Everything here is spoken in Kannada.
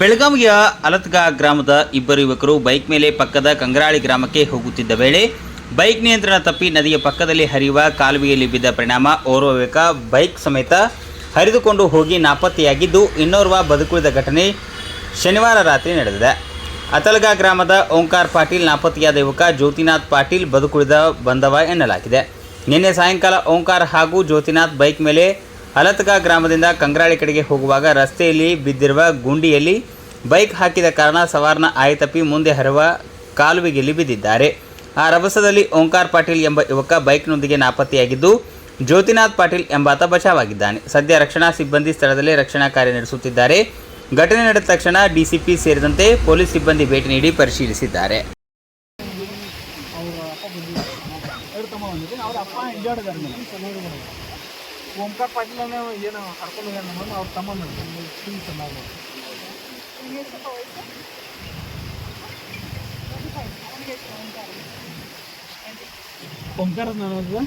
ಬೆಳಗಾವಿಯ ಅಲತ್ಗಾ ಗ್ರಾಮದ ಇಬ್ಬರು ಯುವಕರು ಬೈಕ್ ಮೇಲೆ ಪಕ್ಕದ ಕಂಗ್ರಾಳಿ ಗ್ರಾಮಕ್ಕೆ ಹೋಗುತ್ತಿದ್ದ ವೇಳೆ ಬೈಕ್ ನಿಯಂತ್ರಣ ತಪ್ಪಿ ನದಿಯ ಪಕ್ಕದಲ್ಲಿ ಹರಿಯುವ ಕಾಲುವೆಯಲ್ಲಿ ಬಿದ್ದ ಪರಿಣಾಮ ಓರ್ವ ಯುವಕ ಬೈಕ್ ಸಮೇತ ಹರಿದುಕೊಂಡು ಹೋಗಿ ನಾಪತ್ತೆಯಾಗಿದ್ದು ಇನ್ನೋರ್ವ ಬದುಕುಳಿದ ಘಟನೆ ಶನಿವಾರ ರಾತ್ರಿ ನಡೆದಿದೆ. ಅತಲ್ಗಾ ಗ್ರಾಮದ ಓಂಕಾರ್ ಪಾಟೀಲ್ ನಾಪತ್ತೆಯಾದ ಯುವಕ ಜ್ಯೋತಿನಾಥ್ ಪಾಟೀಲ್ ಬದುಕುಳಿದ ಬಂದವ ಎನ್ನಲಾಗಿದೆ. ನಿನ್ನೆ ಸಾಯಂಕಾಲ ಓಂಕಾರ್ ಹಾಗೂ ಜ್ಯೋತಿನಾಥ್ ಬೈಕ್ ಮೇಲೆ ಅಲತ್ಗಾ ಗ್ರಾಮದಿಂದ ಕಂಗ್ರಾಳಿ ಕಡೆಗೆ ಹೋಗುವಾಗ ರಸ್ತೆಯಲ್ಲಿ ಬಿದ್ದಿರುವ ಗುಂಡಿಯಲ್ಲಿ ಬೈಕ್ ಹಾಕಿದ ಕಾರಣ ಸವಾರನ ಆಯತಪ್ಪಿ ಮುಂದೆ ಹರಿವ ಕಾಲುವೆಗೆಲ್ಲಿ ಬಿದ್ದಿದ್ದಾರೆ. ಆ ರಭಸದಲ್ಲಿ ಓಂಕಾರ್ ಪಾಟೀಲ್ ಎಂಬ ಯುವಕ ಬೈಕ್ನೊಂದಿಗೆ ನಾಪತ್ತೆಯಾಗಿದ್ದು, ಜ್ಯೋತಿನಾಥ್ ಪಾಟೀಲ್ ಎಂಬಾತ ಬಚಾವಾಗಿದ್ದಾನೆ. ಸದ್ಯ ರಕ್ಷಣಾ ಸಿಬ್ಬಂದಿ ಸ್ಥಳದಲ್ಲಿ ರಕ್ಷಣಾ ಕಾರ್ಯ ನಡೆಸುತ್ತಿದ್ದಾರೆ. ಘಟನೆ ನಡೆದ ತಕ್ಷಣ ಡಿಸಿಪಿ ಸೇರಿದಂತೆ ಪೊಲೀಸ್ ಸಿಬ್ಬಂದಿ ಭೇಟಿ ನೀಡಿ ಪರಿಶೀಲಿಸಿದ್ದಾರೆ. ಓಂಕಾರ ಪಾಟೀಲ್ ಏನು ಕರ್ಕೊಂಡು ಹೋಗ್ಯಾನ ಅವ್ರ ತಮ್ಮ ಟೀಮ್ ಚೆನ್ನಾಗಿ ಓಂಕಾರ ನನಗೆ